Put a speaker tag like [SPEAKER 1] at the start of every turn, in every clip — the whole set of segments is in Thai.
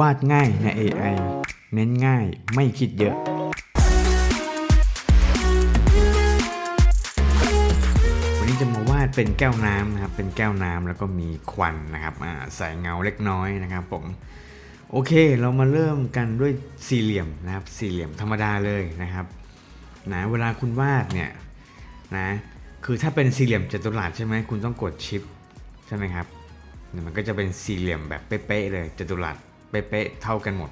[SPEAKER 1] วาดง่ายใน AI เน้นง่ายไม่คิดเยอะ วันนี้จะมาวาดเป็นแก้วน้ำนะครับ เป็นแก้วน้ำแล้วก็มีควันนะครับใส่เงาเล็กน้อยนะครับผม โอเคเรามาเริ่มกันด้วยสี่เหลี่ยมนะครับ สี่เหลี่ยมธรรมดาเลยนะครับนะเวลาคุณวาดเนี่ยนะคือถ้าเป็นสี่เหลี่ยมจัตุรัสใช่ไหมคุณต้องกดชิปใช่ไหมครับมันก็จะเป็นสี่เหลี่ยมแบบเป๊ะๆเลยจัตุรัส เป๊ะๆเท่ากันหมด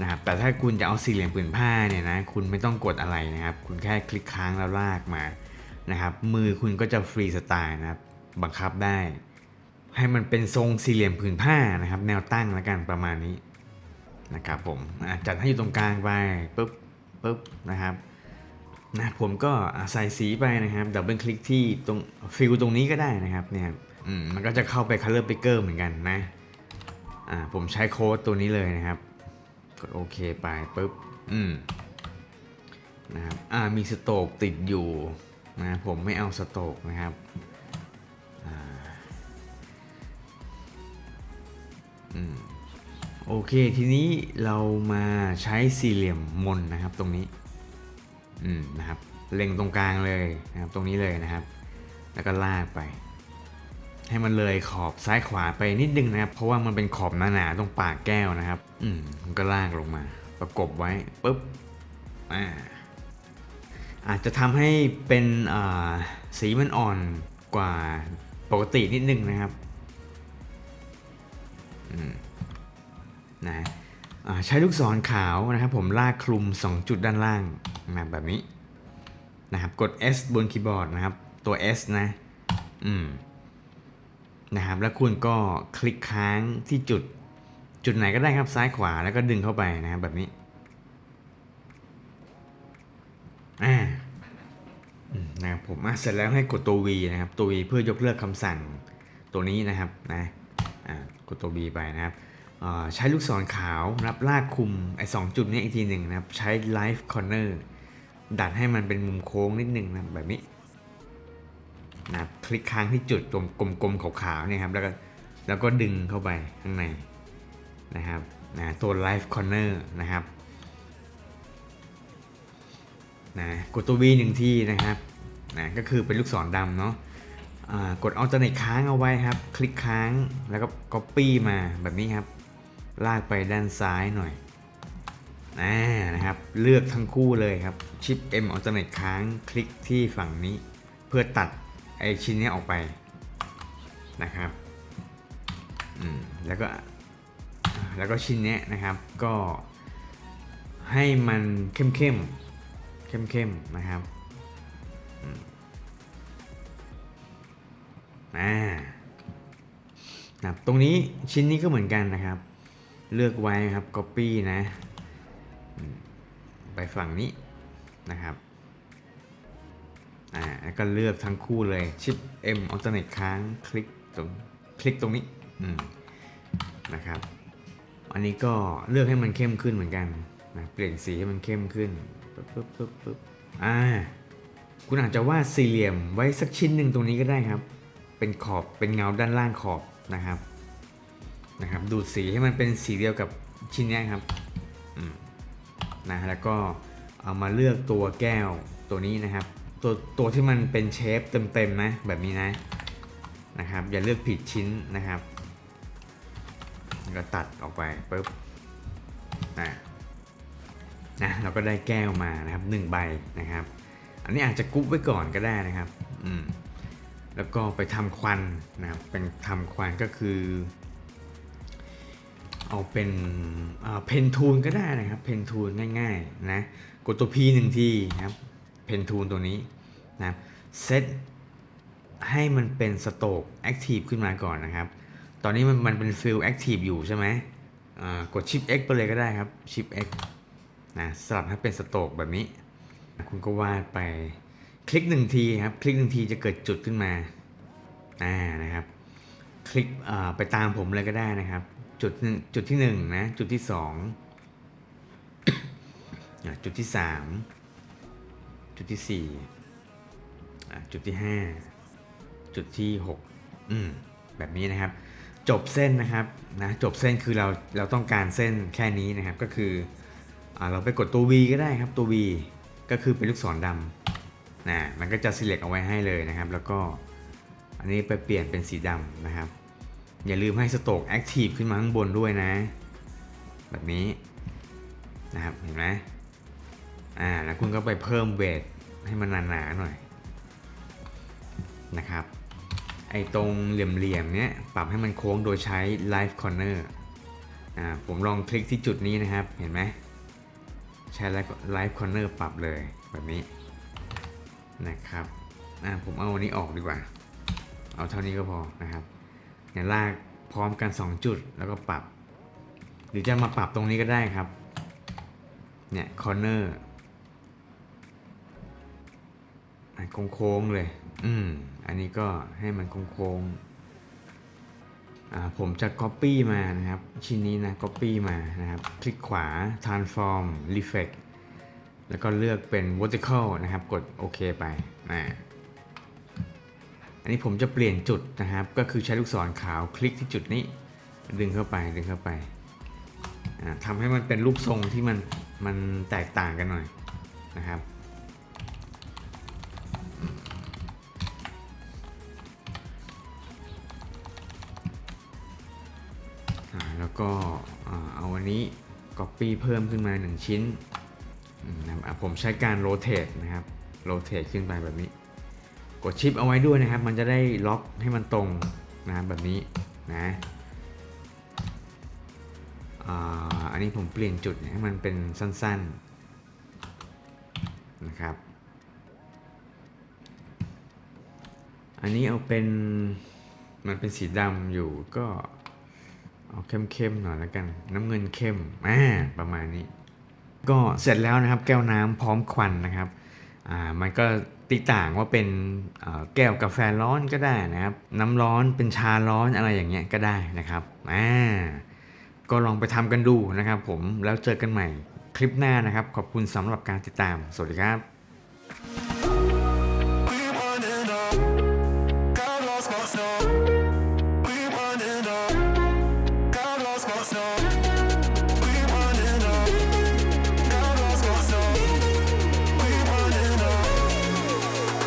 [SPEAKER 1] นะครับแต่ถ้าคุณจะเอาสี่เหลี่ยมผืนผ้าเนี่ยนะคุณไม่ต้องกดอะไรนะครับ คุณแค่คลิกค้างแล้วลากมานะครับมือคุณก็จะฟรีสไตล์นะครับบังคับได้ ให้มันเป็นทรงสี่เหลี่ยมผืนผ้านะครับ แนวตั้งแล้วกันประมาณนี้นะครับผมจัดให้อยู่ตรงกลางไปปุ๊บปุ๊บนะครับนะผมก็ใส่สีไปนะครับดับเบิลคลิกที่ตรงฟิลตรงนี้ก็ได้นะครับเนี่ยมมันก็จะเข้าไป Color Picker เหมือนกันนะ อ่าผมใช้โค้ดตัวนี้เลยนะครับ กดโอเคไปปุ๊บ อืมนะครับอ่ามีสโตกติดอยู่นะผมไม่เอาสโตกนะครับอืมโอเค ทีนี้เรามาใช้สี่เหลี่ยมมนนะครับตรงนี้อืมนะครับเล็งตรงกลางเลยนะครับตรงนี้เลยนะครับ แล้วก็ลากไป ให้มันเลยขอบซ้ายขวาไปนิดนึงนะครับ เพราะว่ามันเป็นขอบหนาๆตรงปากแก้วนะครับ อืมมันก็ลากลงมา ประกบไว้ปุ๊บอ่าอาจจะทำให้เป็นอ่าสีมันอ่อนกว่าปกตินิดนึงนะครับนะอ่าใช้ลูกศรขาวนะครับ ผมลากคลุม 2 จุดด้านล่างนะแบบนี้นะครับ กด S บนคีย์บอร์ดนะครับ ตัว S นะ อืม นะครับ แล้วคุณก็คลิกค้างที่จุด จุดไหนก็ได้ครับซ้ายขวาแล้วก็ดึงเข้าไปนะครับแบบนี้อ่านะครับผมอะเสร็จแล้วให้กดตัว V นะครับ ตัว V เพื่อยกเลิกคำสั่งตัวนี้นะครับนะอ่ากดตัว V ไปนะครับอ่าใช้ลูกศรขาวรับลากคุมไอ้สองจุดนี้อีกทีหนึ่งนะครับ ใช้ Live Corner ดัดให้มันเป็นมุมโค้งนิดนึงนะแบบนี้ นะคลิกค้างที่จุดตรงกลมๆขาวๆเนี่ยครับแล้วก็แล้วก็ดึงเข้าไปข้างในนะครับนะตัว Live Corner นะครับนะกดตัว V หนึ่งที่นะครับนะก็คือเป็นลูกศรดำเนาะกด Alternate ค้างเอาไว้ครับ คลิกค้างแล้วก็ Copy มาแบบนี้ครับ ลากไปด้านซ้ายหน่อยอ่านะครับ เลือกทั้งคู่เลยครับชิป M alternate ค้างคลิกที่ฝั่งนี้ เพื่อตัด ไอชิ้นนี้ออกไปนะครับแล้วก็แล้วก็ชิ้นนี้นะครับก็ให้มันเข้มเข้มเข้มเข้มนะครับอ่านะครับตรงนี้ชิ้นนี้ก็เหมือนกันนะครับ เลือกไว้ครับ Copy นะ ไปฝั่งนี้นะครับ อ่าแล้วก็เลือกทั้งคู่เลยชิป M alternate ค้างคลิกตรงคลิกตรงนี้อืมนะครับ อันนี้ก็เลือกให้มันเข้มขึ้นเหมือนกันนะเปลี่ยนสีให้มันเข้มขึ้นปึ๊บปึ๊บปึ๊บปึ๊บอ่าคุณอาจจะวาดสี่เหลี่ยมไว้สักชิ้นหนึ่งตรงนี้ก็ได้ครับ เป็นขอบเป็นเงาด้านล่างขอบนะครับนะครับ ดูดสีให้มันเป็นสีเดียวกับชิ้นนี้ครับอืมนะแล้วก็เอามาเลือกตัวแก้วตัวนี้นะครับ ตัวตัวที่มันเป็นเชฟเต็มๆนะแบบนี้นะนะครับ อย่าเลือกผิดชิ้นนะครับแล้วก็ตัดออกไปปุ๊บนะนะเราก็ได้แก้วมานะครับหนึ่งใบนะครับ อันนี้อาจจะกุ๊บไว้ก่อนก็ได้นะครับอืมแล้วก็ไปทำควันนะครับเป็นทำควันก็คือ เอาเป็นเพนทูลก็ได้นะครับ เพนทูลง่ายๆนะกดตัว P หนึ่งทีนะครับ เพนทูลตัวนี้นะเซตให้มันเป็นสโตกแอคทีฟขึ้นมาก่อนนะครับ ตอนนี้มันมันเป็นฟิลแอคทีฟอยู่ใช่ไหมกดชิป X ไปเลยก็ได้ครับชิป X นะสลับให้เป็นสโตกแบบนี้ คุณก็วาดไปคลิกหนึ่งทีครับ คลิกหนึ่งทีจะเกิดจุดขึ้นมาอ่านะครับ คลิกไปตามผมเลยก็ได้นะครับ จุดหนึ่งจุดที่หนึ่งนะ จุดที่สองจุดที่สาม จุดที่สี่จุดที่ห้าจุดที่หกอืมแบบนี้นะครับ จบเส้นนะครับนะจบเส้นคือเราเราต้องการเส้นแค่นี้นะครับก็คืออเราไปกดตัว V ก็ได้ครับตัว V ก็คือเป็นลูกศรดำนะมันก็จะ select เอาไว้ให้เลยนะครับ แล้วก็อันนี้ไปเปลี่ยนเป็นสีดำนะครับ อย่าลืมให้สโตก active ขึ้นมาข้างบนด้วยนะ แบบนี้นะครับเห็นไหม อ่า แล้วคุณก็ไปเพิ่มเวทให้มันหนาๆหน่อยนะครับ ไอตรงเหลี่ยมๆเนี้ยปรับให้มันโค้งโดยใช้ Live Corner อ่า ผมลองคลิกที่จุดนี้นะครับ เห็นไหมใช้ Live Live Corner ปรับเลยแบบนี้นะครับ อ่า ผมเอาอันนี้ออกดีกว่า เอาเท่านี้ก็พอนะครับเนี่ยลากพร้อมกัน 2 จุดแล้วก็ปรับ หรือจะมาปรับตรงนี้ก็ได้ครับ เนี่ย Corner โค้งๆเลย อืม อันนี้ก็ให้มันโค้งๆอ่าผมจะ Copy มานะครับ ชิ้นนี้นะ Copy มานะครับ คลิกขวา Transform Reflect แล้วก็เลือกเป็น Vertical นะครับ กดโอเคไปอ่าอันนี้ผมจะเปลี่ยนจุดนะครับ ก็คือใช้ลูกศรขาวคลิกที่จุดนี้ ดึงเข้าไป ดึงเข้าไปทำให้มันเป็นรูปทรงที่มันมันแตกต่างกันหน่อยนะครับ แล้วก็เอาอันนี้ Copy เพิ่มขึ้นมา 1 ชิ้นนะครับผมใช้การ Rotate นะครับ Rotate ขึ้นไปแบบนี้ กดชิปเอาไว้ด้วยนะครับ มันจะได้ล็อกให้มันตรงนะครับแบบนี้นะอันนี้ผมเปลี่ยนจุดให้มันเป็นสั้นๆนะครับ อันนี้เอาเป็นมันเป็นสีดำอยู่ก็ เอาเข้มๆหน่อยแล้วกัน น้ำเงินเข้มอ่าประมาณนี้ ก็เสร็จแล้วนะครับ แก้วน้ำพร้อมควันนะครับอ่ามันก็ติต่างว่าเป็นแก้วกาแฟร้อนก็ได้นะครับ น้ำร้อนเป็นชาร้อนอะไรอย่างเงี้ยก็ได้นะครับอ่าก็ลองไปทำกันดูนะครับผมแล้วเจอกันใหม่คลิปหน้านะครับ ขอบคุณสำหรับการติดตาม สวัสดีครับ